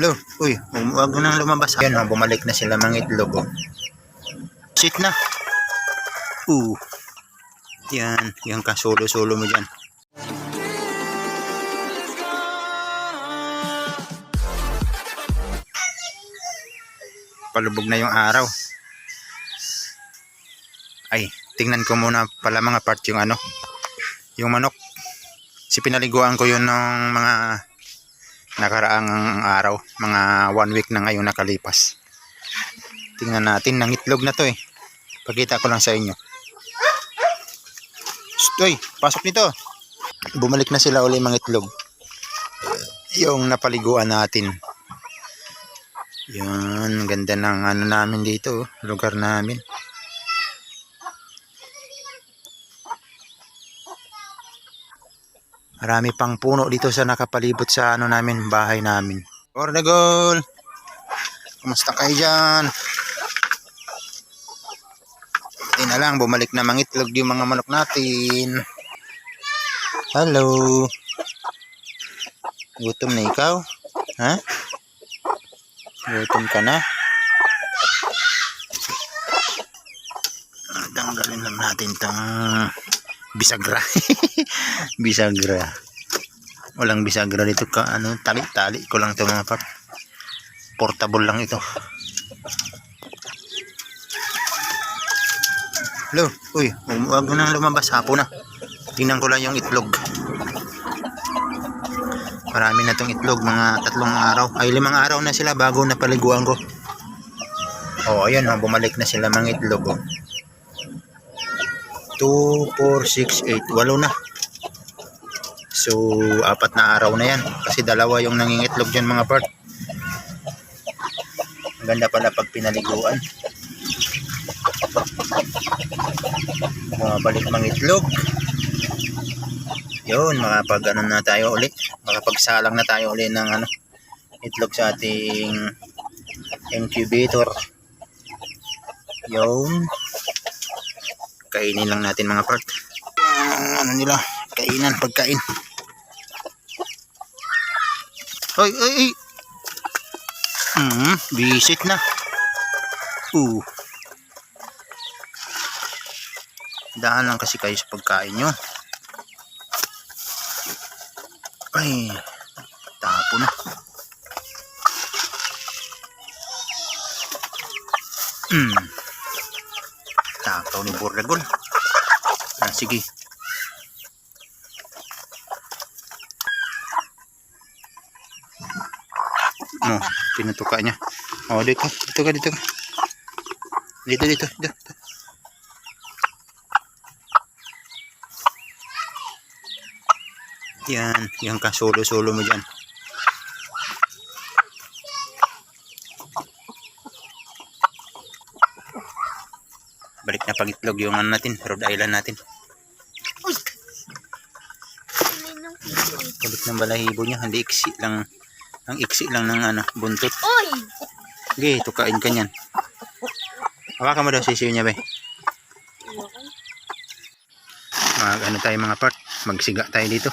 Lo, uy, huwag nang lumabas. Ayun, oh, bumalik na sila mga itlog. Oh. Na. Uh. Yan, yung kasulo-sulo mo dyan. Palubog na yung araw. Ay, tingnan ko muna pala mga part yung ano, yung manok. Si pinaliguan ko yun ng mga nakaraang araw, mga one week na ngayon nakalipas. Tingnan natin, ng itlog na to eh. Pakita ko lang sa inyo. Stoy, pasok nito. Bumalik na sila uli mga itlog. Yung napaliguan natin. Yan, ganda ng ano namin dito, oh, lugar namin. Marami pang puno dito sa nakapalibot sa ano namin, bahay namin. Ordagol! Kumusta kayo dyan? Hindi na lang, bumalik na mangitlog yung mga manok natin. Hello! Gutom na ikaw? Ha? Gutom ka na? Ah, Tanggalin lang natin tong bisagra. bisagra. Walang bisagra dito ka ano, tali-tali ko lang to mga pap. Portable lang ito. Hello, uy, huwag mo nang lumabas hapon na. Tingnan ko lang yung itlog. Marami na tong itlog, mga tatlong araw. Ay, limang araw na sila bago napaliguan ko. Oh, ayun, oh, bumalik na sila mga itlog. Oh. 2, 4, 6, 8, walo na. So, apat na araw na yan. Kasi dalawa yung nangingitlog dyan mga part. Ang ganda pala pag pinaliguan. Bumabalik mga itlog. Yun, makapag ano na tayo uli. Makapagsalang na tayo uli ng ano, itlog sa ating incubator. Yun. Kainin lang natin mga part. Ang ano nila, kainan, pagkain. Oy, oy, oy. Hmm, visit na. Uh. Daan lang kasi kayo sa pagkain nyo. Ay, tapo na. Hmm. Takaw ni Borregol. Ah, sige. Oh, pinutuka. Oh, dito. Dito ka, dito ka. Dito, dito, dito. Yan, yung kasulo-sulo mo. Balik na pagitlog yung ano natin, Rhode Island natin. Balik ng balahibo niya, hindi iksi lang, ang iksi lang ng ano, buntot. Uy! Sige, tukain ka niyan. Hawakan mo daw sisiyo niya, be. Mag ano tayo mga part, magsiga tayo dito.